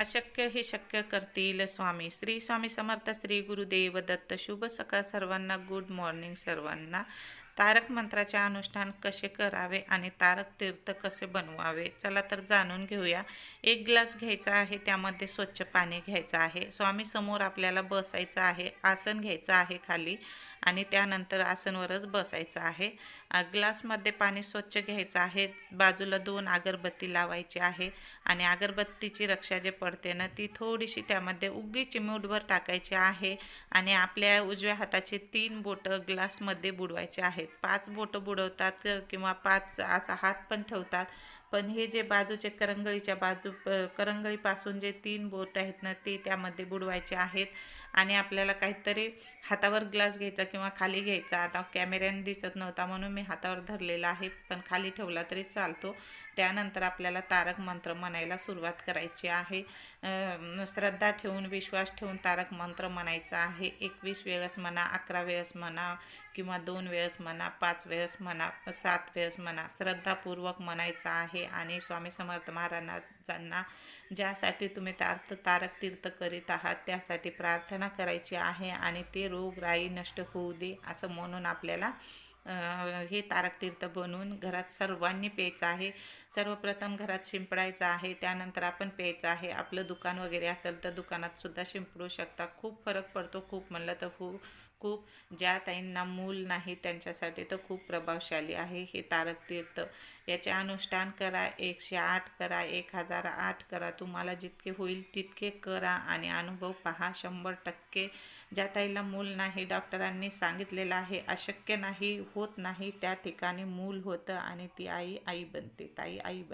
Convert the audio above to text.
अशक्य हे शक्य करतील. स्वामी श्री स्वामी समर्थ श्री गुरुदेव दत्त शुभ सकाळ सर्वांना गुड मॉर्निंग सर्वांना. तारक मंत्राचे अनुष्ठान कसे करावे आणि तारक तीर्थ कसे बनवावे? चला तर जाणून घेऊया. एक ग्लास घ्यायचा आहे त्यामध्ये स्वच्छ पाणी घ्यायचं आहे. स्वामी समोर आपल्याला बसायचं आहे आसन घ्यायचं आहे खाली आणि त्यानंतर आसनवरच बसायचं आहे. ग्लासमध्ये पाणी स्वच्छ घ्यायचं आहे. बाजूला दोन अगरबत्ती लावायची आहे आणि अगरबत्तीची रक्षा जे पडते ना ती थोडीशी त्यामध्ये उगी चिमूटभर टाकायची आहे आणि आपल्या उजव्या हाताची तीन बोटं ग्लासमध्ये बुडवायचे आहेत. पाच बोटं बुडवतात किंवा पाच असा हात पण ठेवतात. पण हे जे बाजूचे करंगळीच्या बाजू करंगळीपासून जे तीन बोट आहेत ना ते त्यामध्ये बुडवायचे आहेत. आणि आपल्याला काहीतरी हातावर ग्लास घ्यायचा किंवा खाली घ्यायचा. आता कॅमेऱ्याने दिसत नव्हता म्हणून मी हातावर धरलेला आहे पण खाली ठेवला तरी चालतो. त्यानंतर आपल्याला तारक मंत्र म्हणायला सुरुवात करायची आहे. श्रद्धा ठेवून विश्वास ठेवून तारक मंत्र म्हणायचा आहे. एकवीस वेळेस म्हणा अकरा वेळेस म्हणा किंवा दोन वेळेस म्हणा पाच वेळेस म्हणा सात वेळेस म्हणा श्रद्धापूर्वक म्हणायचं आहे. आणि स्वामी समर्थ महाराजांना ज्यासाठी तुम्ही तार्थ तारक तीर्थ करीत आहात त्यासाठी प्रार्थना करायची आहे आणि ते रोगराई नष्ट होऊ दे असं म्हणून आपल्याला हे तारक तीर्थ बनवून घरात सर्वांनी प्यायचं आहे. सर्वप्रथम घरात शिंपडायचं आहे त्यानंतर आपण प्यायचं आहे. आपलं दुकान वगैरे असेल तर दुकानात सुद्धा शिंपडू शकता. खूप फरक पडतो खूप म्हणलं तर खूप खूप ज्या ताईंना मूल नाही त्यांच्यासाठी तर खूप प्रभावशाली आहे. हे तारक तीर्थ याचे अनुष्ठान करा एकशे आठ करा एक हजार आठ करा. तुम्हाला जितके होईल तितके करा आणि अनुभव पहा. शंभर टक्के ज्या ताईला मूल नाही डॉक्टरांनी सांगितलेलं आहे अशक्य नाही होत नाही त्या ठिकाणी मूल होतं आणि ती आई आई बनते. ताई आई बनते.